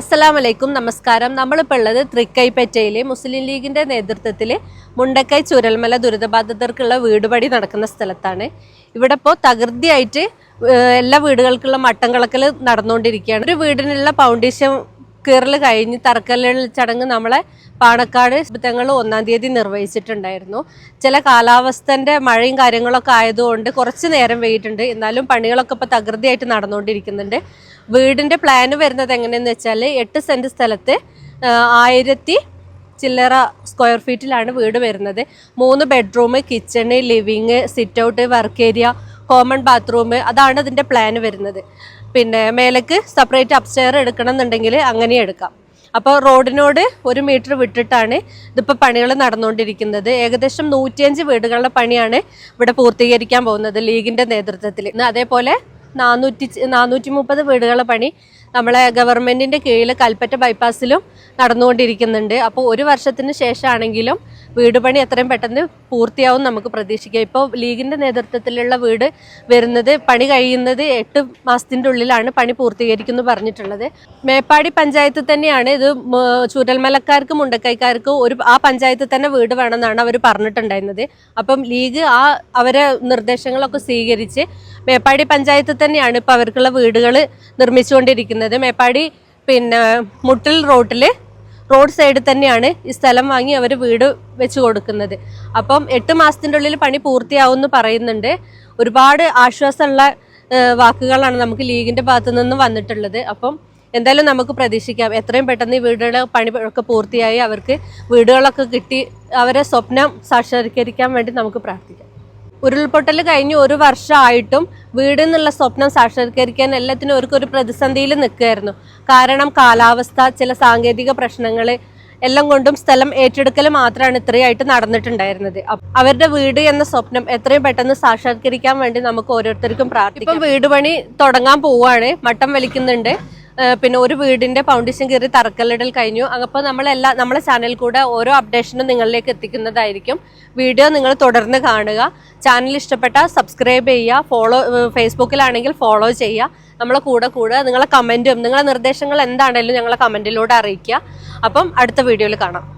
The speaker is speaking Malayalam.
അസ്സലാം വലൈക്കും നമസ്കാരം. നമ്മളിപ്പോൾ ഉള്ളത് തൃക്കൈപ്പറ്റയിലെ മുസ്ലിം ലീഗിന്റെ നേതൃത്വത്തിൽ മുണ്ടക്കൈ ചുരൽമല ദുരിതബാധിതർക്കുള്ള വീടുപടി നടക്കുന്ന സ്ഥലത്താണ്. ഇവിടെ ഇപ്പോൾ തകൃതിയായിട്ട് എല്ലാ വീടുകൾക്കുള്ള മട്ടം കളക്കൽ നടന്നുകൊണ്ടിരിക്കുകയാണ്. ഒരു വീടിനുള്ള ഫൗണ്ടേഷൻ കീറൽ കഴിഞ്ഞ് തറക്കല്ലിൽ ചടങ്ങ് നമ്മളെ പാണക്കാട് തങ്ങൾ ഒന്നാം തീയതി നിർവഹിച്ചിട്ടുണ്ടായിരുന്നു. ചില കാലാവസ്ഥന്റെ മഴയും കാര്യങ്ങളൊക്കെ ആയതുകൊണ്ട് കുറച്ച് നേരം വൈകിട്ടുണ്ട്. എന്നാലും പണികളൊക്കെ ഇപ്പോൾ തകൃതിയായിട്ട് നടന്നുകൊണ്ടിരിക്കുന്നുണ്ട്. വീടിന്റെ പ്ലാന് വരുന്നത് എങ്ങനെയെന്ന് വെച്ചാൽ എട്ട് സെന്റ് സ്ഥലത്ത് ആയിരത്തി ചില്ലറ സ്ക്വയർ ഫീറ്റിലാണ് വീട് വരുന്നത്. മൂന്ന് bedroom kitchen living sit out work area common bathroom അതാണ് ഇതിന്റെ പ്ലാൻ വരുന്നത്. പിന്നെ മേലേക്ക് സെപ്പറേറ്റ് അപ്സ്റ്റെയർ എടുക്കണം എന്നുണ്ടെങ്കിൽ അങ്ങനെ എടുക്കാം. അപ്പോൾ റോഡിനോട് ഒരു മീറ്റർ വിട്ടിട്ടാണ് ഇതിപ്പോൾ പണികൾ നടന്നുകൊണ്ടിരിക്കുന്നത്. ഏകദേശം നൂറ്റിയഞ്ച് വീടുകളുടെ പണിയാണ് ഇവിടെ പൂർത്തീകരിക്കാൻ പോകുന്നത് ലീഗിന്റെ നേതൃത്വത്തിൽ. അതേപോലെ നാനൂറ്റി നാനൂറ്റി മുപ്പത് വീടുകളുടെ പണി നമ്മളെ ഗവൺമെന്റിന്റെ കീഴിൽ കൽപ്പറ്റ ബൈപ്പാസിലും നടന്നുകൊണ്ടിരിക്കുന്നുണ്ട്. അപ്പോൾ ഒരു വർഷത്തിന് ശേഷമാണെങ്കിലും വീട് പണി എത്രയും പെട്ടെന്ന് പൂർത്തിയാവും നമുക്ക് പ്രതീക്ഷിക്കാം. ഇപ്പോൾ ലീഗിന്റെ നേതൃത്വത്തിലുള്ള വീട് വരുന്നത് പണി കഴിയുന്നത് എട്ട് മാസത്തിന്റെ ഉള്ളിലാണ് പണി പൂർത്തീകരിക്കുന്നു പറഞ്ഞിട്ടുള്ളത്. മേപ്പാടി പഞ്ചായത്ത് തന്നെയാണ് ഇത് ചൂരൽമലക്കാർക്കും മുണ്ടക്കൈക്കാർക്കും ഒരു ആ പഞ്ചായത്തിൽ തന്നെ വീട് വേണമെന്നാണ് അവർ പറഞ്ഞിട്ടുണ്ടായിരുന്നത്. അപ്പം ലീഗ് ആ അവരെ നിർദ്ദേശങ്ങളൊക്കെ സ്വീകരിച്ച് മേപ്പാടി പഞ്ചായത്ത് തന്നെയാണ് ഇപ്പോൾ അവർക്കുള്ള വീടുകൾ നിർമ്മിച്ചുകൊണ്ടിരിക്കുന്നത്. മേപ്പാടി പിന്നെ മുട്ടിൽ റോട്ടിൽ റോഡ് സൈഡിൽ തന്നെയാണ് ഈ സ്ഥലം വാങ്ങി അവർ വീട് വെച്ച് കൊടുക്കുന്നത്. അപ്പം എട്ട് മാസത്തിന്റെ ഉള്ളിൽ പണി പൂർത്തിയാവും എന്ന് പറയുന്നുണ്ട്. ഒരുപാട് ആശ്വാസമുള്ള വാക്കുകളാണ് നമുക്ക് ലീഗിന്റെ ഭാഗത്തു നിന്ന് വന്നിട്ടുള്ളത്. അപ്പം എന്തായാലും നമുക്ക് പ്രതീക്ഷിക്കാം. എത്രയും പെട്ടെന്ന് ഈ വീടുകളെ പണി ഒക്കെ പൂർത്തിയായി അവർക്ക് വീടുകളൊക്കെ കിട്ടി അവരെ സ്വപ്നം സാക്ഷാത്കരിക്കാൻ വേണ്ടി നമുക്ക് പ്രാർത്ഥിക്കാം. ഉരുൾപൊട്ടൽ കഴിഞ്ഞ് ഒരു വർഷമായിട്ടും വീട് എന്നുള്ള സ്വപ്നം സാക്ഷാത്കരിക്കാൻ എല്ലാത്തിനും അവർക്ക് ഒരു പ്രതിസന്ധിയിൽ നിൽക്കുകയായിരുന്നു. കാരണം കാലാവസ്ഥ ചില സാങ്കേതിക പ്രശ്നങ്ങൾ എല്ലാം കൊണ്ടും സ്ഥലം ഏറ്റെടുക്കൽ മാത്രമാണ് ഇത്രയായിട്ട് നടന്നിട്ടുണ്ടായിരുന്നത്. അവരുടെ വീട് എന്ന സ്വപ്നം എത്രയും പെട്ടെന്ന് സാക്ഷാത്കരിക്കാൻ വേണ്ടി നമുക്ക് ഓരോരുത്തർക്കും പ്രാർത്ഥിക്കാം. വീട് പണി തുടങ്ങാൻ പോവുകയാണ് മട്ടം വലിക്കുന്നുണ്ട്. പിന്നെ ഒരു വീടിന്റെ ഫൗണ്ടേഷൻ കയറി തറക്കല്ലിടൽ കഴിഞ്ഞു. അപ്പോൾ നമ്മളെല്ലാ നമ്മളെ ചാനൽ കൂടെ ഓരോ അപ്ഡേഷനും നിങ്ങളിലേക്ക് എത്തിക്കുന്നതായിരിക്കും. വീഡിയോ നിങ്ങൾ തുടർന്ന് കാണുക. ചാനൽ ഇഷ്ടപ്പെട്ട സബ്സ്ക്രൈബ് ചെയ്യുക. ഫോളോ ഫേസ്ബുക്കിലാണെങ്കിൽ ഫോളോ ചെയ്യുക. നമ്മളെ കൂടെ കൂടെ നിങ്ങളെ കമന്റും നിങ്ങളെ നിർദ്ദേശങ്ങൾ എന്താണേലും ഞങ്ങളെ കമന്റിലൂടെ അറിയിക്കുക. അപ്പം അടുത്ത വീഡിയോയിൽ കാണാം.